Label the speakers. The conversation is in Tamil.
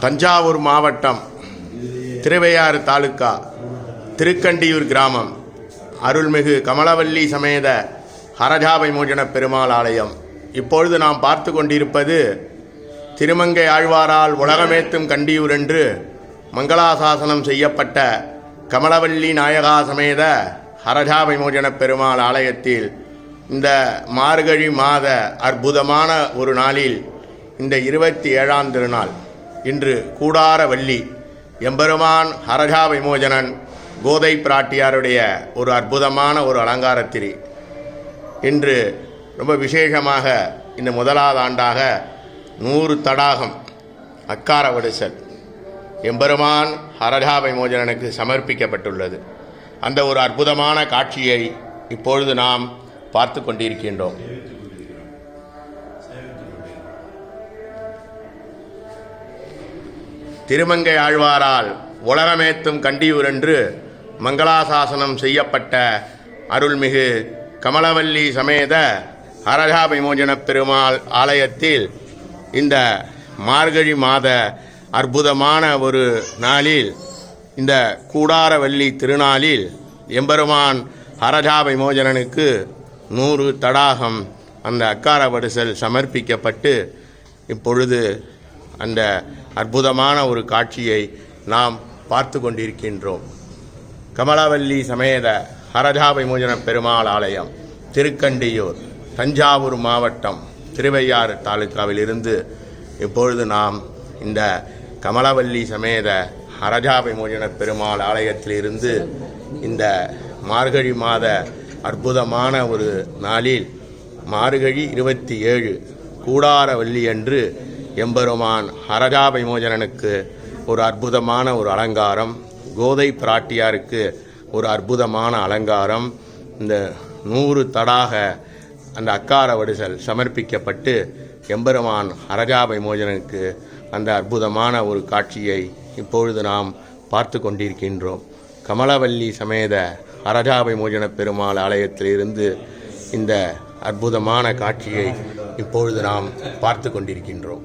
Speaker 1: தஞ்சாவூர் மாவட்டம் திருவையாறு தாலுக்கா திருக்கண்டியூர் கிராமம் அருள்மிகு கமலவல்லி சமேத ஹரஜாபை மோஜன பெருமாள் ஆலயம். இப்பொழுது நாம் பார்த்து கொண்டிருப்பது திருமங்கை ஆழ்வாரால் உலகமேத்தும் கண்டியூர் என்று மங்களாசாசனம் செய்யப்பட்ட கமலவல்லி நாயகா சமேத ஹரஜாபை மோஜன பெருமாள் ஆலயத்தில் இந்த மார்கழி மாத அற்புதமான ஒரு நாளில் இந்த இருபத்தி ஏழாம் திருநாள். இன்று கூடார வள்ளி எம்பெருமான் ஹரஜா விமோஜனன் கோதை பிராட்டியாருடைய ஒரு அற்புதமான ஒரு அலங்காரத்திரி. இன்று ரொம்ப விசேஷமாக இந்த முதலாவது ஆண்டாக நூறு தடாகம் அக்கார வடிசல் எம்பெருமான் ஹரகா விமோஜனனுக்கு சமர்ப்பிக்கப்பட்டுள்ளது. அந்த ஒரு அற்புதமான காட்சியை இப்பொழுது நாம் பார்த்து கொண்டிருக்கின்றோம். திருமங்கை ஆழ்வாரால் உலகமேத்தும் கண்டியூர் என்று மங்களாசாசனம் செய்யப்பட்ட அருள்மிகு கமலவல்லி சமேத அரகா விமோஜன பெருமாள் ஆலயத்தில் இந்த மார்கழி மாத அற்புதமான ஒரு நாளில் இந்த கூடாரவல்லி திருநாளில் எம்பெருமான் ஹரஜா விமோஜனனுக்கு நூறு தடாகம் அந்த அக்கார வடிசல் சமர்ப்பிக்கப்பட்டு இப்பொழுது அந்த அற்புதமான ஒரு காட்சியை நாம் பார்த்து கொண்டிருக்கின்றோம். கமலவல்லி சமேத ஹரஜா விமோஜன பெருமாள் ஆலயம் திருக்கண்டியூர் தஞ்சாவூர் மாவட்டம் திருவையாறு தாலுக்காவில் இருந்து இப்பொழுது நாம் இந்த கமலவல்லி சமேத ஹரஜா விமோஜன பெருமாள் ஆலயத்திலிருந்து இந்த மார்கழி மாத அற்புதமான ஒரு நாளில் மார்கழி இருபத்தி ஏழு கூடாரவல்லி அன்று எம்பெருமான் ஹரஜா விமோஜனனுக்கு ஒரு அற்புதமான ஒரு அலங்காரம் கோதை பிராட்டியாருக்கு ஒரு அற்புதமான அலங்காரம் இந்த நூறு தடாக அந்த அக்கார வடிசல் சமர்ப்பிக்கப்பட்டு எம்பெருமான் ஹரஜா விமோஜனனுக்கு அந்த அற்புதமான ஒரு காட்சியை இப்பொழுது நாம் பார்த்து கொண்டிருக்கின்றோம். கமலவல்லி சமேத ஹரஜா விமோசன பெருமாள் ஆலயத்திலிருந்து இந்த அற்புதமான காட்சியை இப்பொழுது நாம் பார்த்து கொண்டிருக்கின்றோம்.